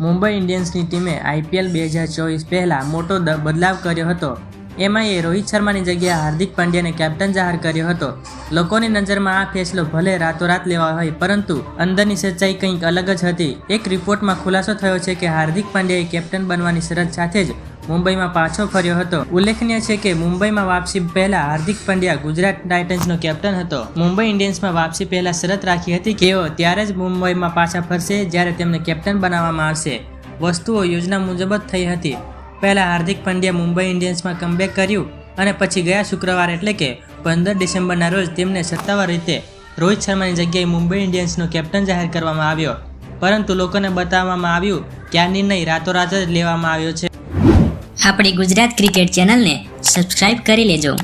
મુંબઈ ઇન્ડિયન્સની ટીમે આઈપીએલ બે હજાર ચોવીસ પહેલાં મોટો બદલાવ કર્યો હતો. એમાં એ રોહિત શર્માની જગ્યાએ હાર્દિક પાંડ્યાને કેપ્ટન જાહેર કર્યો હતો. લોકોની નજરમાં આ ફેસલો ભલે રાતોરાત લેવા હોય, પરંતુ અંદરની સચ્ચાઈ કંઈક અલગ જ હતી. એક રિપોર્ટમાં ખુલાસો થયો છે કે હાર્દિક પાંડ્યાએ કેપ્ટન બનવાની શરત સાથે જ મુંબઈમાં પાછો ફર્યો હતો. ઉલ્લેખનીય છે કે મુંબઈમાં વાપસી પહેલા હાર્દિક પંડ્યા ગુજરાત ટાઇટન્સનો કેપ્ટન હતો. મુંબઈ ઇન્ડિયન્સમાં વાપસી પહેલા શરત રાખી હતી કે તેઓ ત્યારે જ મુંબઈમાં પાછા ફરશે જ્યારે તેમને કેપ્ટન બનાવવામાં આવશે. વસ્તુઓ યોજના મુજબ જ થઈ હતી. પહેલા હાર્દિક પંડ્યા મુંબઈ ઇન્ડિયન્સમાં કમબેક કર્યું અને પછી ગયા શુક્રવાર એટલે કે પંદર ડિસેમ્બરના રોજ તેમને સત્તાવાર રીતે રોહિત શર્માની જગ્યાએ મુંબઈ ઇન્ડિયન્સનો કેપ્ટન જાહેર કરવામાં આવ્યો. પરંતુ લોકોને બતાવવામાં આવ્યું કે આ નિર્ણય રાતોરાત જ લેવામાં આવ્યો છે. આપણી ગુજરાત ક્રિકેટ ચેનલને સબસ્ક્રાઇબ કરી લેજો.